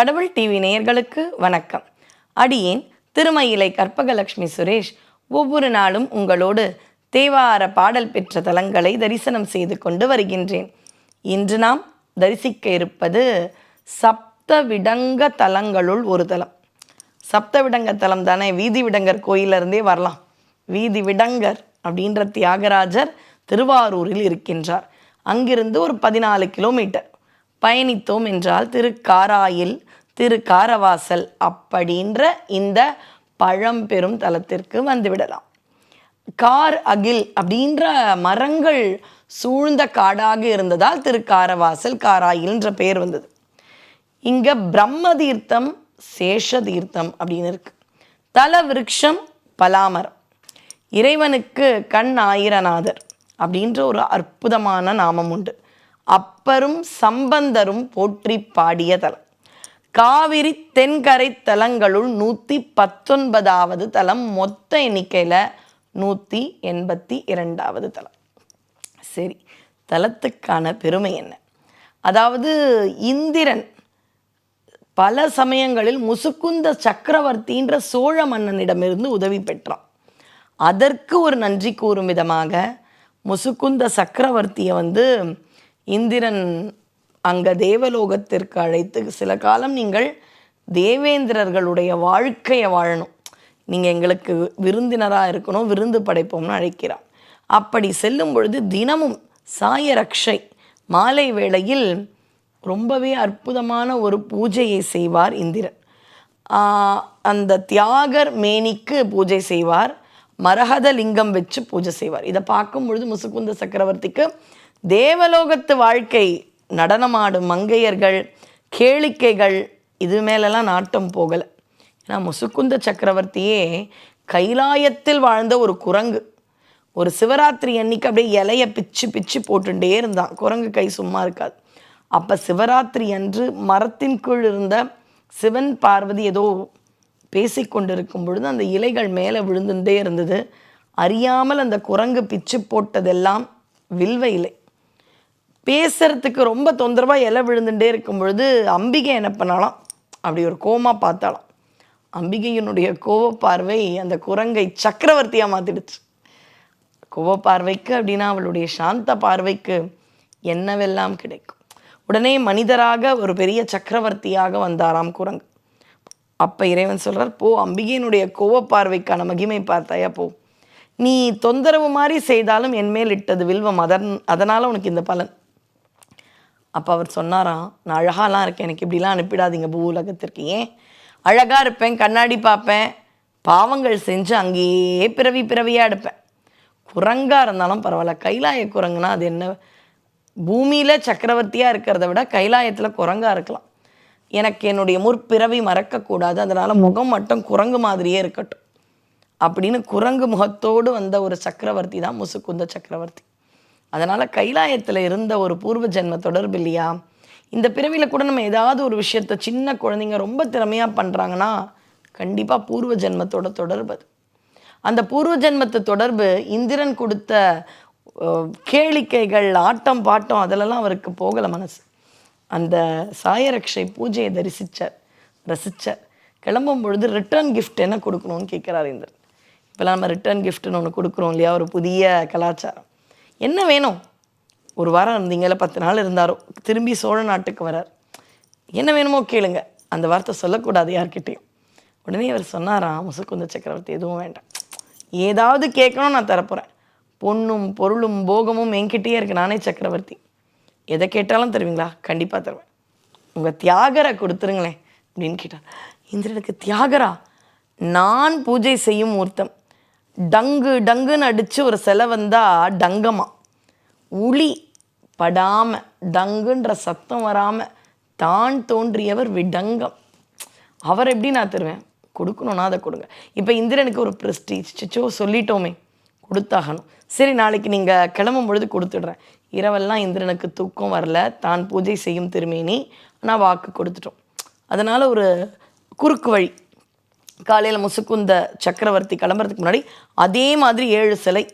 கடவுள் டிவி நேயர்களுக்கு வணக்கம். அடியேன் திருமயிலை கற்பகலட்சுமி சுரேஷ் ஒவ்வொரு நாளும் உங்களோடு தேவார பாடல் பெற்ற தலங்களை தரிசனம் செய்து கொண்டு வருகின்றேன். இன்று நாம் தரிசிக்க இருப்பது சப்த விடங்க தலங்களுள் ஒரு தலம். சப்த விடங்க தலம் தானே? வீதி விடங்கர் கோயிலிருந்தே வரலாம். வீதி விடங்கர் அப்படின்ற தியாகராஜர் திருவாரூரில் இருக்கின்றார். அங்கிருந்து ஒரு பதினாலு கிலோமீட்டர். பயணித்தோம் என்றால் திருக்காராயில் திரு காரவாசல் அப்படின்ற இந்த பழம்பெரும் தலத்திற்கு வந்துவிடலாம். கார் அகில் அப்படின்ற மரங்கள் சூழ்ந்த காடாக இருந்ததால் திருக்காரவாசல் காராயில்ன்ற பெயர் வந்தது. இங்கே பிரம்ம தீர்த்தம் சேஷ தீர்த்தம் அப்படின்னு இருக்கு. தல விருட்சம் பலாமரம். இறைவனுக்கு கண் ஆயிரநாதர் அப்படின்ற ஒரு அற்புதமான நாமம் உண்டு. அப்பரும் சம்பந்தரும் போற்றி பாடிய தலம். காவிரி தென்கரை தலங்களுள் நூற்றி பத்தொன்பதாவது தலம் மொத்த எண்ணிக்கையில் நூற்றி எண்பத்தி இரண்டாவது தலம். சரி தலத்துக்கான பெருமை என்ன? அதாவது இந்திரன் பல சமயங்களில் முசுக்குந்த சக்கரவர்த்தின்ற சோழ மன்னனிடமிருந்து உதவி பெற்றான். அதற்கு ஒரு நன்றி கூறும் விதமாக முசுக்குந்த சக்கரவர்த்தியை வந்து இந்திரன் அங்கே தேவலோகத்திற்கு அழைத்து சில காலம் நீங்கள் தேவேந்திரர்களுடைய வாழ்க்கையை வாழணும். நீங்கள் எங்களுக்கு விருந்தினராக இருக்கணும் விருந்து படைப்போம்னு அழைக்கிறான் அப்படி செல்லும் பொழுது தினமும் சாய ரக்ஷை மாலை வேளையில் ரொம்பவே அற்புதமான ஒரு பூஜையை செய்வார் இந்திரன். அந்த தியாகர் மேனிக்கு பூஜை செய்வார் மரகத லிங்கம் வச்சு பூஜை செய்வார். இதை பார்க்கும் பொழுது முசுக்குந்த சக்கரவர்த்திக்கு தேவலோகத்து வாழ்க்கை நடனமாடும் மங்கையர்கள் கேளிக்கைகள் இது மேலெல்லாம் நாட்டம் போகலை. ஏன்னா முசுக்குந்த சக்கரவர்த்தியே கைலாயத்தில் வாழ்ந்த ஒரு குரங்கு. ஒரு சிவராத்திரி அன்னைக்கு அப்படியே இலைய பிச்சு பிச்சு போட்டுட்டே இருந்தான். குரங்கு கை சும்மா இருக்காது. அப்போ சிவராத்திரி அன்று மரத்தின் கீழ் இருந்த சிவன் பார்வதி ஏதோ பேசிக்கொண்டிருக்கும் பொழுது அந்த இலைகள் மேலே விழுந்துட்டே இருந்தது. அறியாமல் அந்த குரங்கு பிச்சு போட்டதெல்லாம் வில்வ இலை. பேசுறதுக்கு ரொம்ப தொந்தரவாக இலை விழுந்துட்டே இருக்கும் பொழுது அம்பிகை என்ன பண்ணாலாம் அப்படி ஒரு கோமா பார்த்தாலாம் அம்பிகையினுடைய கோவப்பார்வை அந்த குரங்கை சக்கரவர்த்தியாக மாற்றிடுச்சு கோவப்பார்வைக்கு அப்படின்னா அவளுடைய சாந்த பார்வைக்கு என்னவெல்லாம் கிடைக்கும்? உடனே மனிதராக ஒரு பெரிய சக்கரவர்த்தியாக வந்தாராம் குரங்கு. அப்போ இறைவன் சொல்கிறார் போ அம்பிகையினுடைய கோவப்பார்வைக்கான மகிமை பார்த்தாயா போ. நீ தொந்தரவு மாதிரி செய்தாலும் என்மேல் இட்டது வில்வம். அதன் அதனால் உனக்கு இந்த பலன். அப்போ அவர் சொன்னாராம் நான் அழகாலாம் இருக்கேன் எனக்கு இப்படிலாம் அனுப்பிடாதீங்க பூ உலகத்திற்கு. ஏன்? அழகாக இருப்பேன் கண்ணாடி பார்ப்பேன் பாவங்கள் செஞ்சு அங்கேயே பிறவி பிறவியாக எடுப்பேன். குரங்காக இருந்தாலும் பரவாயில்ல கைலாய குரங்குனா அது என்ன? பூமியில் சக்கரவர்த்தியாக இருக்கிறத விட கைலாயத்தில் குரங்காக இருக்கலாம். எனக்கு என்னுடைய முற்பிறவி மறக்கக்கூடாது அதனால் முகம் மட்டும் குரங்கு மாதிரியே இருக்கட்டும். அப்படின்னு குரங்கு முகத்தோடு வந்த ஒரு சக்கரவர்த்தி தான் முசுக்குந்த சக்கரவர்த்தி. அதனால் கைலாயத்தில் இருந்த ஒரு பூர்வ ஜென்ம தொடர்பு இல்லையா? இந்த பிறவியில் கூட நம்ம ஏதாவது ஒரு விஷயத்த சின்ன குழந்தைங்க ரொம்ப திறமையாக பண்ணுறாங்கன்னா கண்டிப்பாக பூர்வ ஜென்மத்தோட தொடர்பு அது. அந்த பூர்வ ஜென்மத்து தொடர்பு இந்திரன் கொடுத்த கேளிக்கைகள் ஆட்டம் பாட்டம் அதிலெல்லாம் அவருக்கு போகலை மனசு. அந்த சாயரக்ஷை பூஜையை தரிசித்தார் ரசித்தார் கிளம்பும் பொழுது ரிட்டர்ன் கிஃப்ட் என்ன கொடுக்கணும்னு கேட்குறார் இந்திரன். இப்போலாம் நம்ம ரிட்டர்ன் கிஃப்ட்னு ஒன்று கொடுக்குறோம் இல்லையா? ஒரு புதிய கலாச்சாரம். என்ன வேணும்? ஒரு வாரம் இருந்தீங்கள பத்து நாள் இருந்தாரோ? திரும்பி சோழ நாட்டுக்கு வரார். என்ன வேணுமோ கேளுங்க. அந்த வார்த்தை சொல்லக்கூடாது யார்கிட்டயும். உடனே அவர் சொன்னாராம் முசுக்குந்த சக்கரவர்த்தி எதுவும் வேண்டாம். ஏதாவது கேட்கணும் நான் தரப்போகிறேன் பொண்ணும் பொருளும் போகமும் என்கிட்டயே இருக்கு நானே சக்கரவர்த்தி. எதை கேட்டாலும் தருவீங்களா? கண்டிப்பாக தருவேன். உங்கள் தியாகரை கொடுத்துருங்களேன் அப்படின்னு கேட்டார். இந்திரனுக்கு தியாகரா? நான் பூஜை செய்யும் மூர்த்தம். டங்கு டங்குன்னு அடித்து ஒரு சிலை வந்தால் டங்கமாக உளி படாமல் டங்குன்ற சத்தம் வராமல் தான் தோன்றியவர் விடங்கம். அவர் எப்படி நான் தருவேன்? கொடுக்கணும்னா அதை கொடுங்க. இப்போ இந்திரனுக்கு ஒரு ப்ரெஸ்டீஜ் சிச்சோ சொல்லிட்டோமே. கொடுத்தாகணும். சரி நாளைக்கு நீங்கள் கிளம்பும் பொழுது கொடுத்துடுறேன். இரவெல்லாம் இந்திரனுக்கு தூக்கம் வரல. தான் பூஜை செய்யும் திருமேனி. ஆனால் வாக்கு கொடுத்துட்டோம். அதனால் ஒரு குறுக்கு வழி. காலையில் முசுக்குந்த சக்கரவர்த்தி கிளம்புறதுக்கு முன்னாடி அதே மாதிரி ஏழு சிலை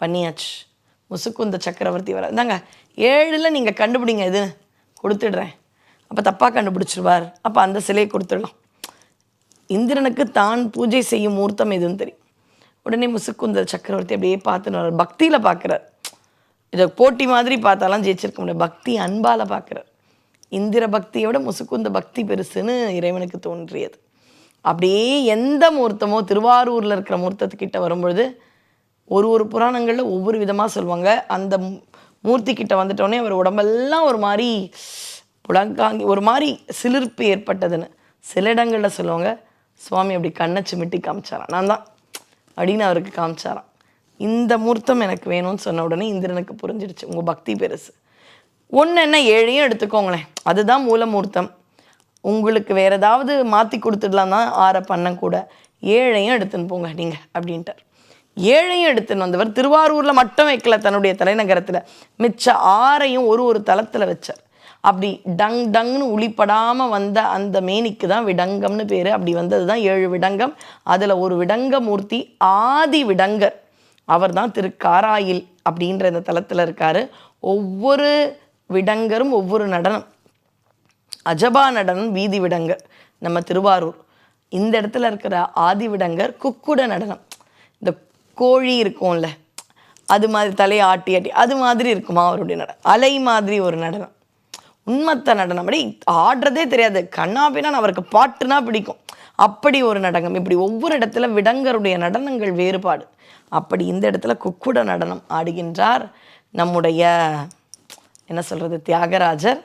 பண்ணியாச்சு. முசுக்குந்த சக்கரவர்த்தி வர இந்தாங்க ஏழில் நீங்கள் கண்டுபிடிங்க இது. கொடுத்துடுறேன். அப்போ தப்பாக கண்டுபிடிச்சிருவார். அப்போ அந்த சிலையை கொடுத்துடலாம். இந்திரனுக்கு தான் பூஜை செய்யும் மூர்த்தம் எதுவும் தெரியும். உடனே முசுக்குந்த சக்கரவர்த்தி அப்படியே பார்த்துன்னு பக்தியில் பார்க்குறார். இதை போட்டி மாதிரி பார்த்தாலாம் ஜெயிச்சிருக்க முடியாது. பக்தி அன்பால் பார்க்குறார். இந்திர பக்தியோட முசுக்குந்த பக்தி பெருசுன்னு இறைவனுக்கு தோன்றியது. அப்படியே எந்த முகூர்த்தமோ திருவாரூரில் இருக்கிற முகூர்த்தத்துக்கிட்ட வரும்பொழுது ஒரு ஒரு புராணங்களில் ஒவ்வொரு விதமாக சொல்லுவாங்க அந்த மூர்த்திக்கிட்ட மூர்த்தி கிட்ட வந்துட்டோடனே அவர் உடம்பெல்லாம் ஒரு மாதிரி புலங்காங்கி ஒரு மாதிரி சிலிர்ப்பு ஏற்பட்டதுன்னு சில இடங்களில் சொல்லுவாங்க. சுவாமி அப்படி கண்ணை சிமிட்டி காமிச்சாராம். நான் தான் அப்படின்னு அவருக்கு காமிச்சாராம். இந்த மூர்த்தம் எனக்கு வேணும்னு சொன்ன உடனே இந்திரனுக்கு புரிஞ்சிடுச்சு உங்கள் பக்தி பெருசு. ஒன்று என்ன ஏழையும் எடுத்துக்கோங்களேன். அதுதான் மூலமூர்த்தம் உங்களுக்கு வேற ஏதாவது மாற்றி கொடுத்துடலாம் தான் ஆற பண்ணக்கூட கூட ஏழையும் எடுத்துன்னு போங்க நீங்கள் அப்படின்ட்டார். ஏழையும் எடுத்துன்னு வந்தவர் திருவாரூரில் மட்டும் வைக்கல தன்னுடைய தலைநகரத்தில். மிச்ச ஆறையும் ஒரு ஒரு தளத்தில் வச்சார். அப்படி டங் டங்னு உளிப்படாமல் வந்த அந்த மேனிக்கு தான் விடங்கம்னு பேர். அப்படி வந்தது தான் ஏழு விடங்கம். அதில் ஒரு விடங்க மூர்த்தி ஆதி விடங்கர். அவர் தான் திரு காராயில் அப்படின்ற இந்த தலத்தில் இருக்கார். ஒவ்வொரு விடங்கரும் ஒவ்வொரு நடனம். அஜபா நடனம் வீதி விடங்கர் நம்ம திருவாரூர். இந்த இடத்துல இருக்கிற ஆதி விடங்கர் குக்குட நடனம். இந்த கோழி இருக்கும்ல அது மாதிரி தலையை ஆட்டி ஆட்டி அது மாதிரி இருக்குமா அவருடைய நடனம். அலை மாதிரி ஒரு நடனம். உண்மத்த நடனம். அப்படி ஆடுறதே தெரியாது. கண்ணாபின்னா அவருக்கு பாட்டுனா பிடிக்கும். அப்படி ஒரு நடனம். இப்படி ஒவ்வொரு இடத்துல விடங்கருடைய நடனங்கள் வேறுபாடு. அப்படி இந்த இடத்துல குக்குட நடனம் ஆடுகின்றார் நம்முடைய என்ன சொல்கிறது தியாகராஜர்.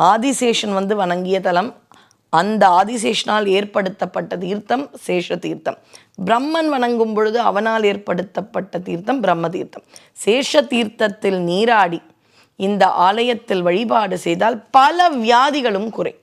ஆதிசேஷன் வந்து வணங்கிய தலம். அந்த ஆதிசேஷனால் ஏற்படுத்தப்பட்ட தீர்த்தம் சேஷ தீர்த்தம் பிரம்மன் வணங்கும் பொழுது அவனால் ஏற்படுத்தப்பட்ட தீர்த்தம் பிரம்ம தீர்த்தம் சேஷ தீர்த்தத்தில் நீராடி இந்த ஆலயத்தில் வழிபாடு செய்தால் பல வியாதிகளும் குறை.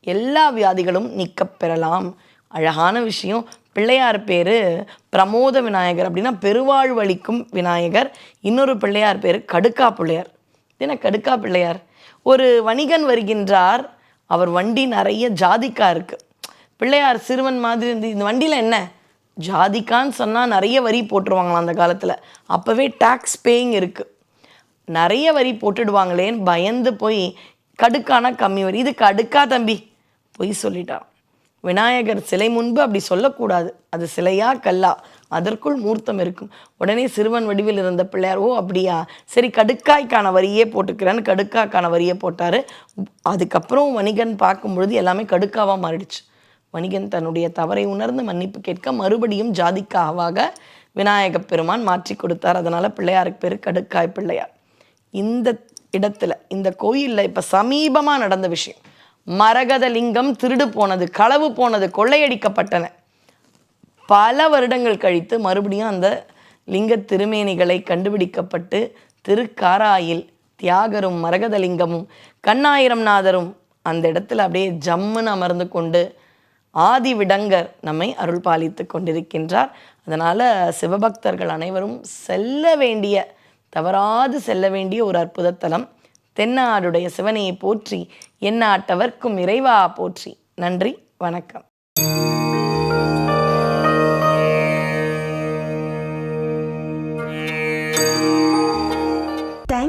எல்லா வியாதிகளும் நீக்கப் பெறலாம். அழகான விஷயம். பிள்ளையார் பேர் பிரமோத விநாயகர் அப்படின்னா பெருவாழ்வளிக்கும் விநாயகர். இன்னொரு பிள்ளையார் பேர் கடுக்கா பிள்ளையார். தின கடுக்கா பிள்ளையார். ஒரு வணிகன் வருகின்றார். அவர் வண்டி நிறைய ஜாதிக்கா இருக்கு. பிள்ளையார் சிறுவன் மாதிரி இருந்து இந்த வண்டியில் என்ன? ஜாதிக்கான்னு சொன்னால் நிறைய வரி போட்டுருவாங்களாம் அந்த காலத்தில். அப்போவே டேக்ஸ் பேயிங் இருக்குது நிறைய வரி போட்டுடுவாங்களேன்னு பயந்து போய் கடுக்கானா கம்மி வரி. இது கடுக்கா தம்பி பொய் சொல்லிட்டான். விநாயகர் சிலை முன்பு அப்படி சொல்லக்கூடாது. அது சிலையா கல்லா? அதற்குள் மூர்த்தம் இருக்கும். உடனே சிறுவன் வடிவில் இருந்த பிள்ளையார் ஓ அப்படியா? சரி கடுக்காய்க்கான வரியே போட்டுக்கிறேன்னு கடுக்காக்கான வரியே போட்டார். அதுக்கப்புறம் வணிகன் பார்க்கும்பொழுது எல்லாமே கடுக்காவாக மாறிடுச்சு. வணிகன் தன்னுடைய தவறை உணர்ந்து மன்னிப்பு கேட்க மறுபடியும் ஜாதிக்காவாக விநாயக பெருமான் மாற்றி கொடுத்தார். அதனால் பிள்ளையாருக்கு பேர் கடுக்காய் பிள்ளையார். இந்த இடத்துல இந்த கோயிலில் இப்போ சமீபமாக நடந்த விஷயம். மரகதலிங்கம் திருடு போனது களவு போனது கொள்ளையடிக்கப்பட்டன. பல வருடங்கள் கழித்து மறுபடியும் அந்த லிங்க திருமேனிகளை கண்டுபிடிக்கப்பட்டு திருக்காராயில் தியாகரும் மரகதலிங்கமும் கண்ணாயிரம் நாதரும் அந்த இடத்துல அப்படியே ஜம்முன்னு அமர்ந்து கொண்டு ஆதி விடங்கர் நம்மை அருள் பாலித்து கொண்டிருக்கின்றார். அதனால் சிவபக்தர்கள் அனைவரும் செல்ல வேண்டிய தவறாது செல்ல வேண்டிய ஒரு அற்புதத்தலம் தென்னாடுடைய சிவனையை போற்றி என்னாட்டவர்க்கும் இறைவா போற்றி. நன்றி வணக்கம்.